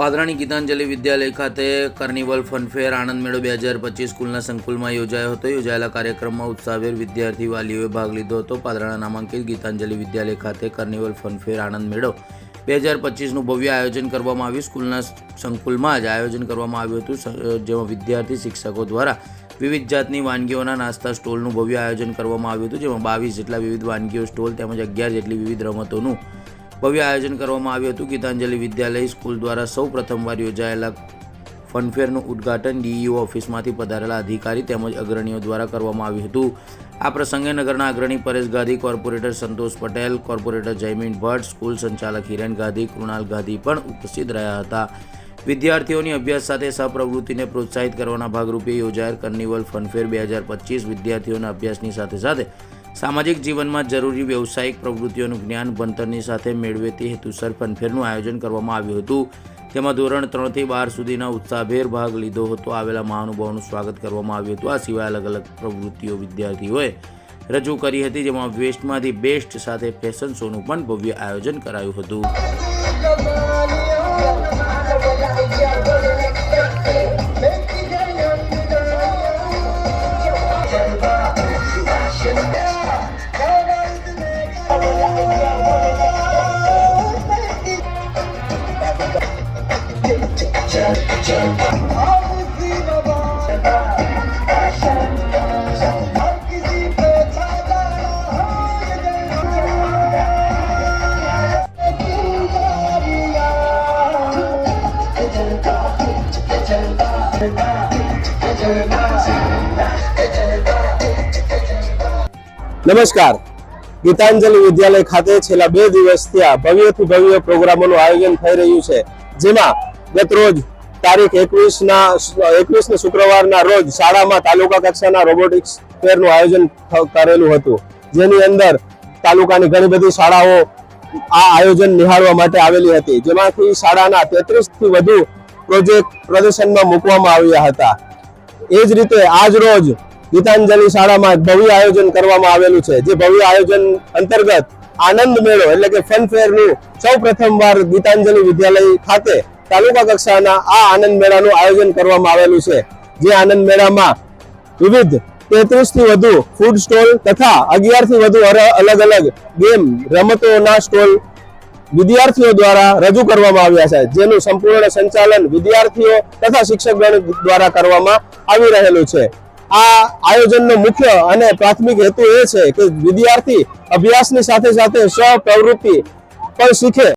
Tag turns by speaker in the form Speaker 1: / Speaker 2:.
Speaker 1: પાદરાની ગીતાંજલિ વિદ્યાલય ખાતે carnival fun fair આનંદ મેળો બે હજાર પચીસ સ્કૂલના સંકુલમાં યોજાયો હતો. યોજાયેલા કાર્યક્રમમાં ઉત્સાહભેર વિદ્યાર્થી વાલીઓએ ભાગ લીધો હતો. પાદરાના નામાંકિત ગીતાંજલિ વિદ્યાલય ખાતે કાર્નિવલ ફનફેર આનંદ મેળો બે હજાર પચીસનું ભવ્ય આયોજન કરવામાં આવ્યું. સ્કૂલના સંકુલમાં જ આયોજન કરવામાં આવ્યું હતું. જેમાં વિદ્યાર્થી શિક્ષકો દ્વારા વિવિધ જાતની વાનગીઓના નાસ્તા સ્ટોલનું ભવ્ય આયોજન કરવામાં આવ્યું હતું. જેમાં બાવીસ જેટલા વિવિધ વાનગીઓ સ્ટોલ તેમજ અગિયાર જેટલી વિવિધ રમતોનું ભવ્ય આયોજન કરવામાં આવ્યું હતું. ગીતાંજલિ વિદ્યાલય સ્કૂલ દ્વારા સૌ પ્રથમવાર યોજાયેલા ફનફેરનું ઉદ્ઘાટન ડીઈઓ ઓફિસમાંથી પધારેલા અધિકારી તેમજ અગ્રણીઓ દ્વારા કરવામાં આવ્યું હતું. આ પ્રસંગે નગરના અગ્રણી Paresh Gandhi, corporator Santosh Patel, corporator Jaymin Bhatt, school સંચાલક હિરેન ગાંધી, કૃણાલ ગાંધી પણ ઉપસ્થિત રહ્યા હતા. વિદ્યાર્થીઓની અભ્યાસ સાથે સહપ્રવૃત્તિને પ્રોત્સાહિત કરવાના ભાગરૂપે યોજાયેલ કર્નિવલ ફનફેર બે હજાર પચીસ વિદ્યાર્થીઓના અભ્યાસની સાથે સાથે સામાજિક જીવનમાં જરૂરી વ્યવસાયિક પ્રવૃત્તિઓનું જ્ઞાન ભણતરની સાથે મેળવે તે હેતુસર ફનફેરનું આયોજન કરવામાં આવ્યું હતું. તેમાં ધોરણ ત્રણથી બાર સુધીના ઉત્સાહભેર ભાગ લીધો હતો. આવેલા મહાનુભાવોનું સ્વાગત કરવામાં આવ્યું હતું. આ સિવાય અલગ અલગ પ્રવૃત્તિઓ વિદ્યાર્થીઓએ રજૂ કરી હતી, જેમાં વેસ્ટમાંથી બેસ્ટ સાથે ફેશન શોનું પણ ભવ્ય આયોજન કરાયું હતું.
Speaker 2: નમસ્કાર ગીતાંજલિ વિદ્યાલય ખાતે છેલ્લા બે દિવસથી આ ભવ્યથી ભવ્ય પ્રોગ્રામોનું આયોજન થઈ રહ્યું છે। જેમાં ગત રોજ તારીખ એકવીસ ના એકવીસ ને શુક્રવારના રોજ શાળામાં તાલુકા કક્ષાના રોબોટિક્સ ફેરનું આયોજન કરેલું હતું. જેની અંદર તાલુકાની ઘણી બધી શાળાઓ આ આયોજન નિહાળવા માટે આવેલી હતી. જેમાંથી શાળાના તેત્રીસથી વધુ પ્રોજેક્ટ પ્રદર્શનમાં મૂકવામાં આવ્યા હતા. એ જ રીતે આજ રોજ ગીતાંજલિ શાળામાં ભવ્ય આયોજન કરવામાં આવેલું છે, જે ભવ્ય આયોજન અંતર્ગત આનંદ મેળો એટલે કે ફન ફેરનું સૌ પ્રથમવાર ગીતાંજલિ વિદ્યાલય ખાતે તાલુકા કક્ષાના આ આનંદ મેળાનું આયોજન કરવામાં આવેલું છે. જે આનંદ મેળામાં વિવિધ તેત્રીસથી વધુ ફૂડ સ્ટોલ તથા અગિયારથી વધુ અલગ અલગ ગેમ રમતોના સ્ટોલ વિદ્યાર્થીઓ દ્વારા રજૂ કરવામાં આવ્યા છે. જેનું સંપૂર્ણ સંચાલન વિદ્યાર્થીઓ તથા શિક્ષકગણ દ્વારા કરવામાં આવી રહેલું છે. આ આયોજનનો મુખ્ય અને પ્રાથમિક હેતુ એ છે કે વિદ્યાર્થી અભ્યાસની સાથે સાથે સ્વ પ્રવૃત્તિ પણ શીખે